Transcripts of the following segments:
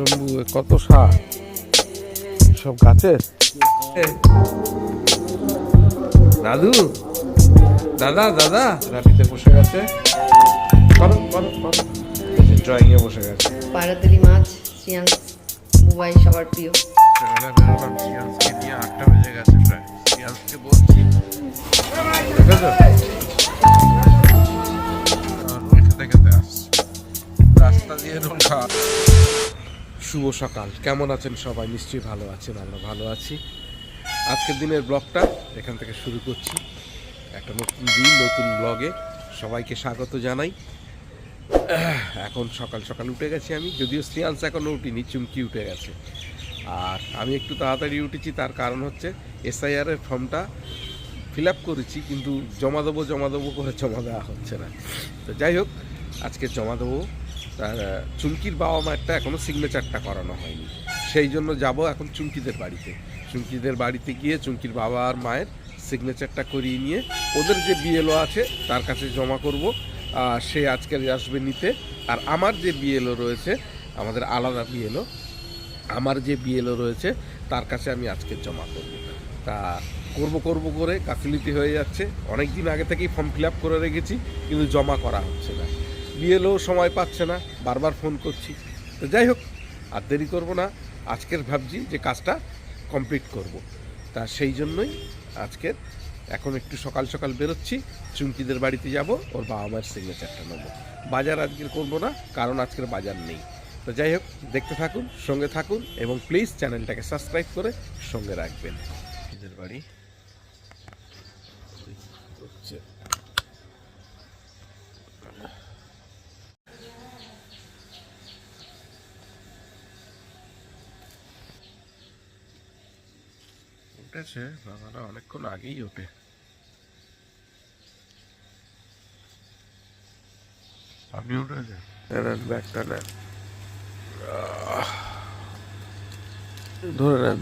লেম্বু কত শাক সব গাছের? দাদু দাদা দাদা। রাবিতে বসে গেছে। করো করো করো। ড্রয়িং এ বসে গেছে। পায়রাতলি মাছ শ্রিয়াংশ বুবাই সবার প্রিয়। সকালে বেরোলাম নিয়ে আটটা বেজে গেছে প্রায়। বলছি। খেতে খেতে আসছে। রাস্তা দিয়ে রোল খাওয়া। শুভ সকাল। কেমন আছেন সবাই? নিশ্চয়ই ভালো আছেন, আমরা ভালো আছি। আজকের দিনের ব্লগটা এখান থেকে শুরু করছি। একটা নতুন দিন, নতুন ব্লগে সবাইকে স্বাগত জানাই। এখন সকাল সকাল উঠে গেছি আমি, যদিও শ্রিয়াংশ এখনও উঠিনি, চুমকি উঠে গেছে। আর আমি একটু তাড়াতাড়ি উঠেছি, তার কারণ হচ্ছে এসআইআর এর ফর্মটা ফিল আপ করেছি, কিন্তু জমা দেবো জমা দেবো করে জমা দেওয়া হচ্ছে না। তো যাই হোক, আজকে জমা দেবো চুমকির বাবা মায়েরটা এখনও সিগনেচারটা করানো হয়নি। সেই জন্য যাব এখন চুমকিদের বাড়িতে। চুমকিদের বাড়িতে গিয়ে চুমকির বাবা আর মায়ের সিগনেচারটা করিয়ে নিয়ে ওদের যে বিএলও আছে তার কাছে জমা করব। সে আজকে আসবে নিতে। আর আমার যে বিএলও রয়েছে, আমাদের আলাদা বিএলও আমার যে বিএলও রয়েছে তার কাছে আমি আজকে জমা করব। তা করব করব করে গাফিলিতি হয়ে যাচ্ছে। অনেক দিন আগে থেকেই ফর্ম ফিল আপ করে রেখেছি, কিন্তু জমা করা হচ্ছে না। বিএলও সময় পাচ্ছে না, বারবার ফোন করছি। তো যাই হোক, আর দেরি করব না। আজকের ভাবছি যে কাজটা কমপ্লিট করব। তা সেই জন্যই আজকের, এখন একটু সকাল সকাল বেরোচ্ছি, চুমকিদের বাড়িতে যাব, ওর বাবা মায়ের সিগনেচারটা নেব। বাজার আজকের করব না, কারণ আজকের বাজার নেই। তো যাই হোক, দেখতে থাকুন, সঙ্গে থাকুন, এবং প্লিজ চ্যানেলটাকে সাবস্ক্রাইব করে সঙ্গে রাখবেন। বাড়ি। হচ্ছে। উঠেছে বাবারা অনেকক্ষণ আগেই ওঠে। আপনি উঠেছে নেন ব্যাগটা নেন। ধরে নেন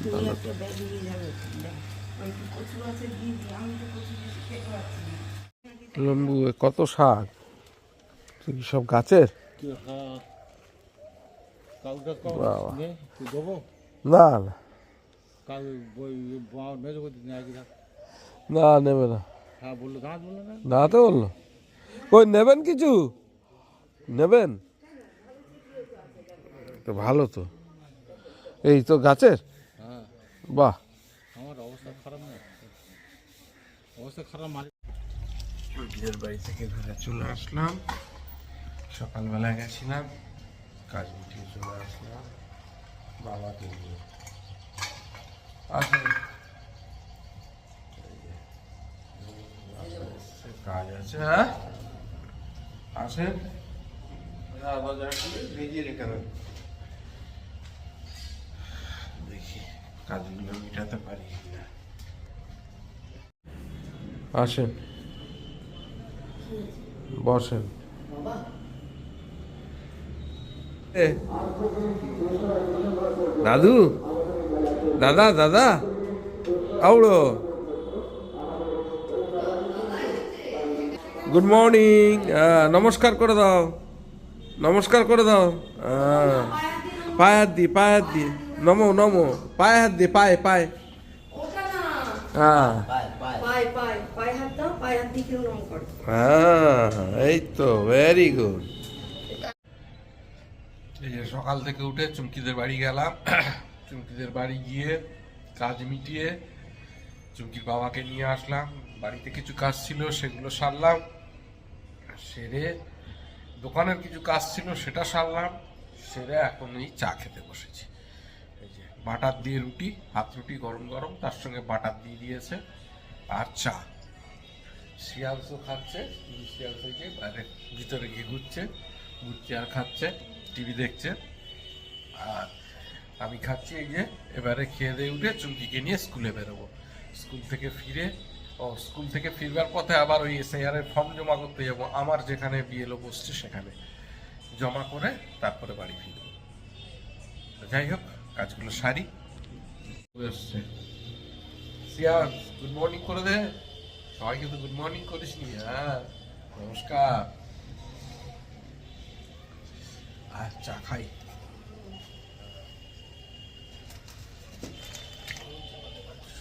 লম্বু কত শাক? তুই কি সব গাছের? না না কাউ মেজো করতে নেয় কি না নেবে না। হ্যাঁ বলল গাছ বলল না? না তো বলল। কই নেবেন কিছু? নেবেন? তো ভালো তো। এই তো গাছের? হ্যাঁ। বাহ। আমার অবস্থা খারাপ না। অবস্থা খারাপ মানে নিজের বাড়ি থেকে ঘুরে চলে আসলাম। সকালবেলা গেছিলাম। কাজ মিটিয়ে চলে আসলাম। বাবাকে নিয়ে কাজ আছে হ্যাঁ ভেজে দেখি কাজগুলো মিটাতে পারি কিনা আসেন। বসেন। দাদু? দাদা দাদা। আউড়ো। গুড মর্নিং নমস্কার করে দাও। নমস্কার করে দাও। পায়ে হাত দি পায়ে হাত দি। নমো নমো। পায়ে হাত দি পায়ে পায়ে। হ্যাঁ হ্যাঁ এই তো ভেরি গুড এই যে সকাল থেকে উঠে চুমকিদের বাড়ি গেলাম। চুমকিদের বাড়ি গিয়ে কাজ মিটিয়ে চুমকির বাবাকে নিয়ে আসলাম। বাড়িতে কিছু কাজ ছিল, সেগুলো সারলাম। সেরে দোকানের কিছু কাজ ছিল, সেটা সারলাম। সেরে এখন এই চা খেতে বসেছি। এই যে বাটার দিয়ে রুটি, হাত রুটি গরম গরম, তার সঙ্গে বাটার দিয়ে দিয়েছে আর চা। শিয়ালসও খাচ্ছে শিয়ালস গিয়ে বাইরে ভিতরে গিয়ে ঘুরছে ঘুরছে আর খাচ্ছে, টিভি দেখছে। আর আমি খাচ্ছি এই যে, এবারে খেয়ে দিয়ে উঠে চুমকিকে নিয়ে স্কুলে বেরোবো। স্কুল থেকে ফিরে, ও স্কুল থেকে ফিরবার পথে আবার ওই এসআইআর এর ফর্ম জমা করতে যাব। আমার যেখানে বিএলও বসছে সেখানে। জমা করে তারপরে বাড়ি ফিরবো। যাই হোক, কাজগুলো সারি। এসছে। সিয়ান গুড মর্নিং করে দে। সবাইকে তো গুড মর্নিং করিস নি হ্যাঁ। নমস্কার। আর চা খাই।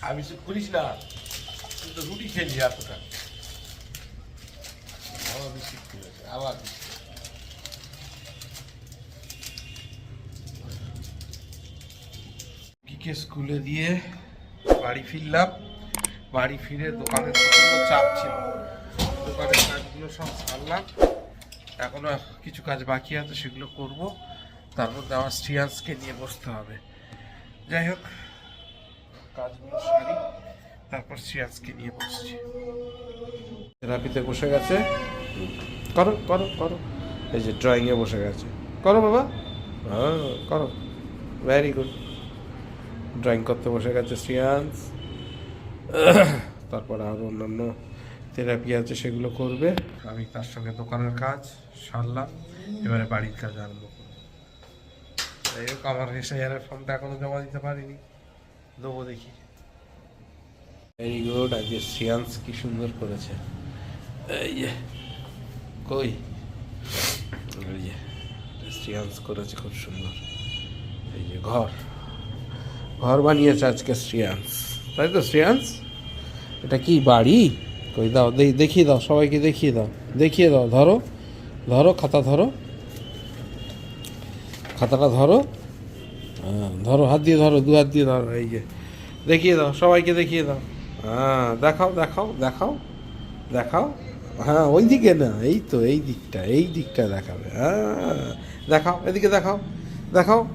আমি সব করিস না। তুই তো রুটি খেলি এতটা। আবার বিস্কিট খেয়েছে আবার স্কুলে দিয়ে বাড়ি ফিরলাম। বাড়ি ফিরে দোকানের প্রচণ্ড চাপ ছিল। দোকানের কাজগুলো সব সারলাম। এখনও কিছু কাজ বাকি আছে, সেগুলো করব। তার মধ্যে আমার স্ট্রিয়ান্সকে নিয়ে বসতে হবে। যাই হোক কাজগুলো সারি তারপর শ্রিয়াজকে নিয়ে বসছি। থেরাপিতে বসে গেছে? করো করো করো। এই যে ড্রয়িংয়ে বসে গেছে। করো বাবা। হ্যাঁ। করো। ভেরি গুড ড্রয়িং করতে বসে গেছে শ্রিয়াংশ তারপর আরও অন্যান্য থেরাপি আছে সেগুলো করবে। আমি তার সঙ্গে দোকানের কাজ সারলাম। এবারে বাড়ির কাজ আরম্ভ করব। যাই হোক আমার এসআইআরের ফর্মটা এখনও জমা দিতে পারিনি। দেবো দেখি। ভেরি গুড আজকে শ্রিয়াংশ কি সুন্দর করেছে। এই যে, কই? এই করেছে খুব সুন্দর। এই যে, ঘর। ঘর বানিয়েছে আজকে শ্রিয়াংশ। তাই তো শ্রিয়াংশ? এটা কি বাড়ি? কই দাও দেখিয়ে দাও, সবাইকে দেখিয়ে দাও। দেখিয়ে দাও, ধরো। ধরো, খাতা ধরো। খাতাটা ধরো। হ্যাঁ ধরো হাত দিয়ে, ধরো দু হাত দিয়ে, ধরো, এই যে। দেখিয়ে দাও, সবাইকে দেখিয়ে দাও। হ্যাঁ দেখাও দেখাও দেখাও দেখাও। হ্যাঁ ওই দিকে না, এই তো, এই দিকটা এই দিকটা দেখাবে। হ্যাঁ দেখাও, এদিকে দেখাও দেখাও।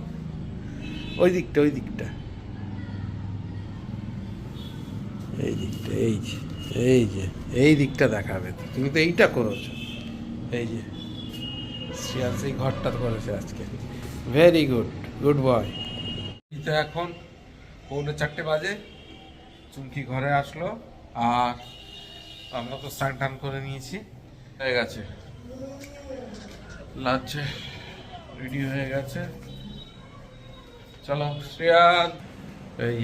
ওই দিকটা ওই দিকটা। এই দিকটা, এই যে এই যে, এই দিকটা দেখাবে। তুমি তো এইটা করেছ। এই যে শ্রিয়াস এই ঘরটা করেছে আজকে। ভেরি গুড গুড বয় তো এখন পৌনে চারটে বাজে। চুমকি ঘরে আসলো আর আমরা তো স্নান টান করে নিয়েছি। হয়ে গেছে। লাঞ্চে রেডি হয়ে গেছে। চলো, শ্রেয়াস। এই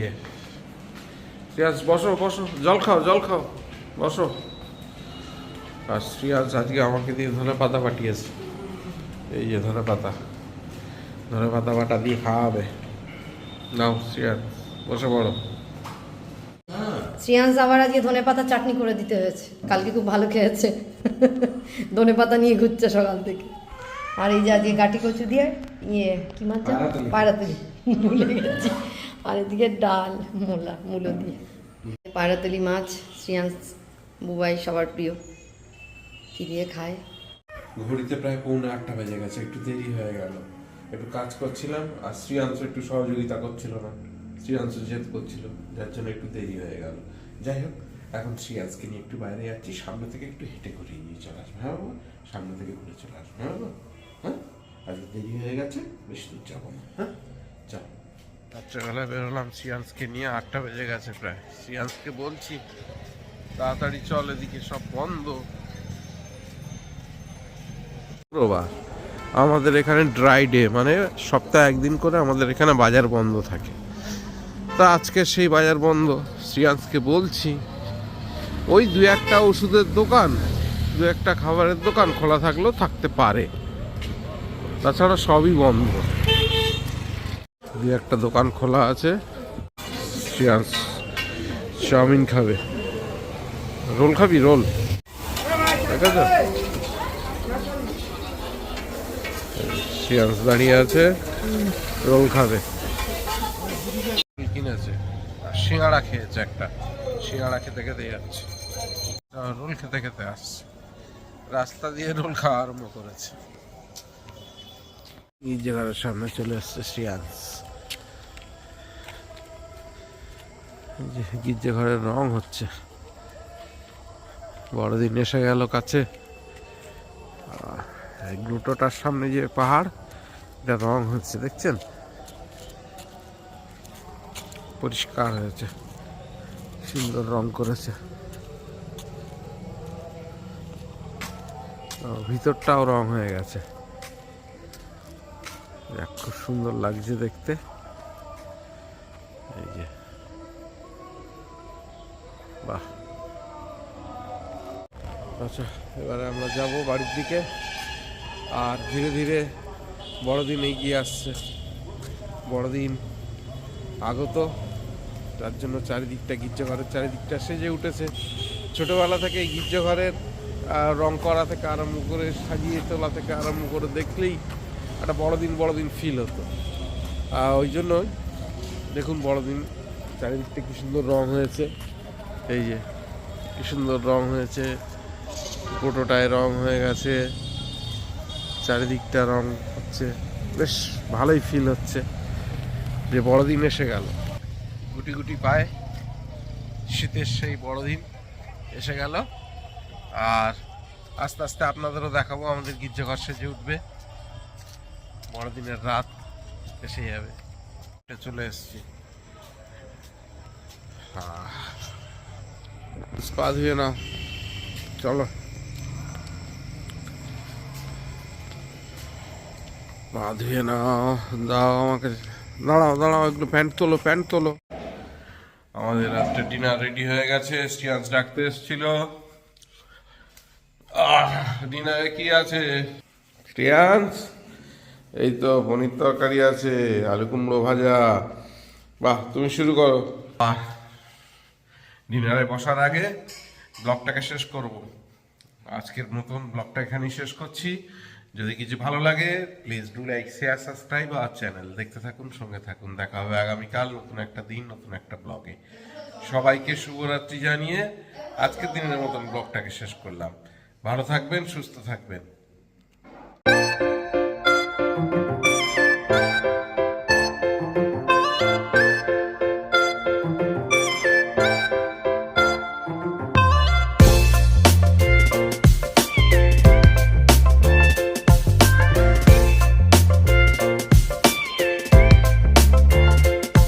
শ্রেয়াস, বসো বসো। জল খাও জল খাও। বসো। আর শ্রেয়াস আজকে আমাকে দিয়ে ধনে পাতা পাঠিয়েছে। এই যে ধনে পাতা। ধনে পাতা বাটা দিয়ে খাওয়াবে। নাও শ্রেয়াস বসে পড়ো। শ্রিয়াংশ আবার আজকে ধনে পাতা চাটনি করে দিতে হয়েছে। কালকে খুব ভালো খেয়েছে। ধনে পাতা নিয়ে ঘুরছে সকাল থেকে। আর এই যে আজকে গাটি কচু দিয়ে ইয়ে কি মাছ? পায়রাতুলি। ভুলে গেছি। আর এদিকে ডাল মূলা মূলো দিয়ে। পায়রাতুলি মাছ শ্রিয়াংশ বুবাই সবার প্রিয়। কি দিয়ে খায়? ঘড়িতে প্রায় পৌনে আটটা বেজে গেছে একটু দেরি হয়ে গেল। একটু কাজ করছিলাম আর শ্রীয়াংশ একটু সহযোগিতা করছিল না। শ্রীয়াংশ জেদ করছিল যার জন্য একটু দেরি হয়ে গেল। যাই হোক এখন শ্রীয়াংশকে নিয়ে একটু বাইরে যাচ্ছি সামনে থেকে একটু হেঁটে করে নিয়ে চলে আসব। হ্যাঁ বাবা? সামনে থেকে ঘুরে চলে আসব। হ্যাঁ বাবা? হ্যাঁ? আজকে দেরি হয়ে গেছে বেশি দূর যাব না। হ্যাঁ? চল রাত্রেবেলায় বেরোলাম শ্রিয়াংশকে নিয়ে আটটা বেজে গেছে প্রায়। শ্রিয়াংশকে বলছি তাড়াতাড়ি চল এদিকে সব বন্ধ। শুক্রবার আমাদের এখানে ড্রাই ডে মানে সপ্তাহে একদিন করে আমাদের এখানে বাজার বন্ধ থাকে। তা আজকে সেই বাজার বন্ধ, শ্রিয়াংশকে বলছি, ওই দু একটা ওষুধের দোকান, দু একটা খাবারের দোকান খোলা থাকলেও থাকতে পারে। তাছাড়া সবই বন্ধ। দু একটা দোকান খোলা আছে, শ্রিয়াংশ চাউমিন খাবে। রোল খাবি? রোল। দেখা যাক শ্রিয়াংশ দাঁড়িয়ে আছে রোল খাবে। কিনেছে? সিঙ্গাড়া খেয়েছে একটা। সিঙ্গাড়া খেতে খেতে যাচ্ছে। রোল খেতে খেতে আসছে। রাস্তা দিয়ে রোল খাওয়া আরম্ভ করেছে। গির্জাঘরের সামনে চলে আসছে শ্রিয়াংশ এই যে গির্জাঘরের রং হচ্ছে। বড়দিন এসে গেল কাছে। গ্লুটোটার সামনে যে পাহাড়, এটা রং হচ্ছে, দেখছেন? পরিষ্কার হয়েছে। সুন্দর রং করেছে। ভিতরটাও রং হয়ে গেছে। খুব সুন্দর লাগছে দেখতে। এই যে। বাহ। আচ্ছা এবারে আমরা যাব বাড়ির দিকে। আর ধীরে ধীরে বড়দিন এগিয়ে আসছে। বড়দিন আগত যার জন্য চারিদিকটা গির্জাঘরের চারিদিকটা সেজে উঠেছে। ছোটোবেলা থেকে এই গির্জাঘরের রং করা থেকে আরম্ভ করে সাজিয়ে তোলা থেকে আরম্ভ করে দেখলেই একটা বড়দিন বড়দিন ফিল হতো। ওই জন্য দেখুন বড়দিন, চারিদিকটা কি সুন্দর রং হয়েছে। এই যে, কি সুন্দর রং হয়েছে কোটোটায় রং হয়ে গেছে। চারিদিকটা রং হচ্ছে, বেশ ভালোই ফিল হচ্ছে। যে বড়দিন এসে গেল। গুটি গুটি পায় শীতের সেই বড়দিন এসে গেল। আর আস্তে আস্তে আপনাদেরও দেখাবো, আমাদের গির্জাঘর সেজে উঠবে। বড়দিনের রাত এসে যাবে। চলে এসছি। পা ধুয়ে নাও চলো। পা ধুয়ে নাও, দাও আমাকে। দাঁড়াও দাঁড়াও, একটু প্যান্ট তোলো প্যান্ট তোলো। আমাদের রাত্রে ডিনার রেডি হয়ে গেছে, স্টিয়ান্স ডাকতে এসেছিল। ডিনারে কি আছে? স্টিয়ান্স? এই তো পনির তরকারি আছে, আলু কুমড়ো ভাজা। বাহ, তুমি শুরু করো। ডিনারে বসার আগে ব্লগটাকে শেষ করব। আজকের মতন ব্লগটা এখানেই শেষ করছি। যদি কিছু ভালো লাগে please do like share subscribe R channel দেখতে থাকুন, সঙ্গে থাকুন। দেখা হবে আগামীকাল নতুন একটা দিন, নতুন একটা ব্লগে সবাইকে শুভরাত্রি জানিয়ে আজকের দিনের মতন ব্লগটাকে শেষ করলাম। ভালো থাকবেন, সুস্থ থাকবেন।